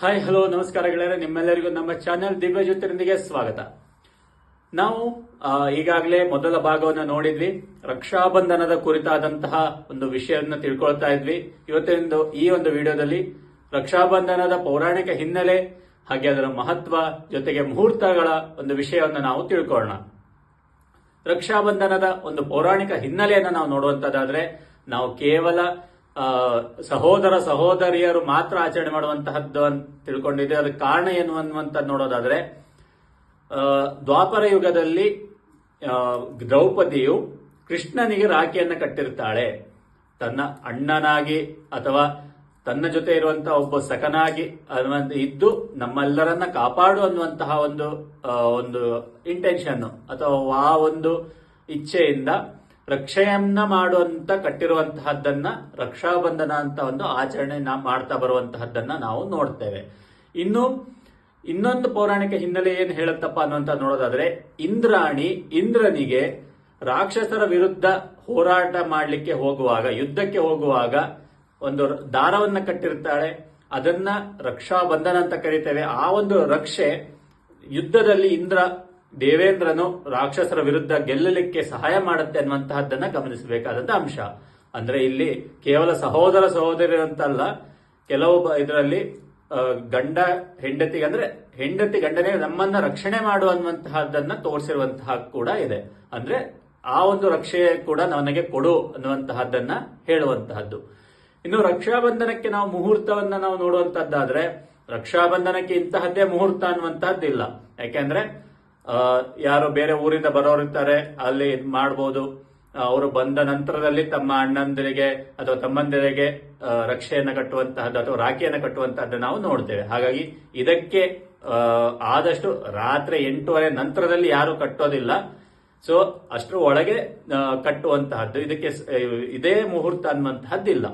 Hi hello ನಮಸ್ಕಾರ ಗೆಳೆಯರೆ. ನಿಮ್ಮೆಲ್ಲರಿಗೂ ನಮ್ಮ ಚಾನೆಲ್ ದಿವ್ಯ ಜ್ಯೋತಿರೊಂದಿಗೆ ಸ್ವಾಗತ. ನಾವು ಈಗಾಗಲೇ ಮೊದಲ ಭಾಗವನ್ನು ನೋಡಿದ್ವಿ. ರಕ್ಷಾಬಂಧನದ ಕುರಿತಾದಂತಹ ಒಂದು ವಿಷಯವನ್ನು ತಿಳ್ಕೊಳ್ತಾ ಇದ್ವಿ. ಇವತ್ತಿನ ಈ ಒಂದು ವಿಡಿಯೋದಲ್ಲಿ ರಕ್ಷಾಬಂಧನದ ಪೌರಾಣಿಕ ಹಿನ್ನೆಲೆ, ಹಾಗೆ ಅದರ ಮಹತ್ವ, ಜೊತೆಗೆ ಮುಹೂರ್ತಗಳ ಒಂದು ವಿಷಯವನ್ನು ನಾವು ತಿಳ್ಕೊಳ್ಳೋಣ. ರಕ್ಷಾಬಂಧನದ ಒಂದು ಪೌರಾಣಿಕ ಹಿನ್ನೆಲೆಯನ್ನು ನಾವು ನೋಡುವಂತದ್ದಾದ್ರೆ, ನಾವು ಕೇವಲ ಸಹೋದರ ಸಹೋದರಿಯರು ಮಾತ್ರ ಆಚರಣೆ ಮಾಡುವಂತಹದ್ದು ಅಂತ ತಿಳ್ಕೊಂಡಿದೆ. ಅದಕ್ಕೆ ಕಾರಣ ಏನು ಅನ್ನುವಂತ ನೋಡೋದಾದ್ರೆ ದ್ವಾಪರ ಯುಗದಲ್ಲಿ ದ್ರೌಪದಿಯು ಕೃಷ್ಣನಿಗೆ ರಾಖಿಯನ್ನು ಕಟ್ಟಿರ್ತಾಳೆ. ತನ್ನ ಅಣ್ಣನಾಗಿ ಅಥವಾ ತನ್ನ ಜೊತೆ ಇರುವಂತಹ ಒಬ್ಬ ಸಖನಾಗಿ ಇದ್ದು ನಮ್ಮೆಲ್ಲರನ್ನ ಕಾಪಾಡು ಅನ್ನುವಂತಹ ಒಂದು ಒಂದು ಇಂಟೆನ್ಷನ್ ಅಥವಾ ಆ ಒಂದು ಇಚ್ಛೆಯಿಂದ ರಕ್ಷೆಯನ್ನ ಮಾಡುವಂತ ಕಟ್ಟಿರುವಂತಹದ್ದನ್ನ ರಕ್ಷಾಬಂಧನ ಅಂತ ಒಂದು ಆಚರಣೆ ಮಾಡ್ತಾ ಬರುವಂತಹದ್ದನ್ನ ನಾವು ನೋಡ್ತೇವೆ. ಇನ್ನು ಇನ್ನೊಂದು ಪೌರಾಣಿಕ ಹಿನ್ನೆಲೆ ಏನ್ ಹೇಳುತ್ತಪ್ಪ ಅನ್ನುವಂತ ನೋಡೋದಾದ್ರೆ, ಇಂದ್ರಾಣಿ ಇಂದ್ರನಿಗೆ ರಾಕ್ಷಸರ ವಿರುದ್ಧ ಹೋರಾಟ ಮಾಡಲಿಕ್ಕೆ ಹೋಗುವಾಗ, ಯುದ್ಧಕ್ಕೆ ಹೋಗುವಾಗ ಒಂದು ದಾರವನ್ನ ಕಟ್ಟಿರ್ತಾಳೆ. ಅದನ್ನ ರಕ್ಷಾಬಂಧನ ಅಂತ ಕರಿತೇವೆ. ಆ ಒಂದು ರಕ್ಷೆ ಯುದ್ಧದಲ್ಲಿ ಇಂದ್ರ ದೇವೇಂದ್ರನು ರಾಕ್ಷಸರ ವಿರುದ್ಧ ಗೆಲ್ಲಲಿಕ್ಕೆ ಸಹಾಯ ಮಾಡುತ್ತೆ ಅನ್ನುವಂತಹದ್ದನ್ನ ಗಮನಿಸಬೇಕಾದಂತ ಅಂಶ. ಅಂದ್ರೆ ಇಲ್ಲಿ ಕೇವಲ ಸಹೋದರ ಸಹೋದರಿ ಅಂತಲ್ಲ ಕೆಲವು ಇದರಲ್ಲಿ ಗಂಡ ಹೆಂಡತಿಗೆ ಅಂದ್ರೆ ಹೆಂಡತಿ ಗಂಡನೇ ನಮ್ಮನ್ನ ರಕ್ಷಣೆ ಮಾಡುವಂತಹದ್ದನ್ನ ತೋರಿಸಿರುವಂತಹ ಕೂಡ ಇದೆ. ಅಂದ್ರೆ ಆ ಒಂದು ರಕ್ಷೆ ಕೂಡ ನನಗೆ ಕೊಡು ಅನ್ನುವಂತಹದ್ದನ್ನ ಹೇಳುವಂತಹದ್ದು. ಇನ್ನು ರಕ್ಷಾಬಂಧನಕ್ಕೆ ನಾವು ಮುಹೂರ್ತವನ್ನ ನಾವು ನೋಡುವಂತದ್ದಾದ್ರೆ ರಕ್ಷಾಬಂಧನಕ್ಕೆ ಇಂತಹದ್ದೇ ಮುಹೂರ್ತ ಅನ್ನುವಂತಹದ್ದಿಲ್ಲ. ಯಾಕೆಂದ್ರೆ ಯಾರು ಬೇರೆ ಊರಿಂದ ಬರೋರಿರ್ತಾರೆ ಅಲ್ಲಿ ಇದು ಮಾಡ್ಬೋದು. ಅವರು ಬಂದ ನಂತರದಲ್ಲಿ ತಮ್ಮ ಅಣ್ಣಂದಿರಿಗೆ ಅಥವಾ ತಮ್ಮಂದಿರಿಗೆ ರಕ್ಷೆಯನ್ನು ಕಟ್ಟುವಂತಹದ್ದು ಅಥವಾ ರಾಖಿಯನ್ನು ಕಟ್ಟುವಂತಹದ್ದು ನಾವು ನೋಡ್ತೇವೆ. ಹಾಗಾಗಿ ಇದಕ್ಕೆ ಆದಷ್ಟು ರಾತ್ರಿ ಎಂಟೂವರೆ ನಂತರದಲ್ಲಿ ಯಾರು ಕಟ್ಟೋದಿಲ್ಲ. ಸೊ, ಅಷ್ಟರ ಒಳಗೆ ಕಟ್ಟುವಂತಹದ್ದು. ಇದಕ್ಕೆ ಇದೇ ಮುಹೂರ್ತ ಅನ್ನುವಂತಹದ್ದಿಲ್ಲ.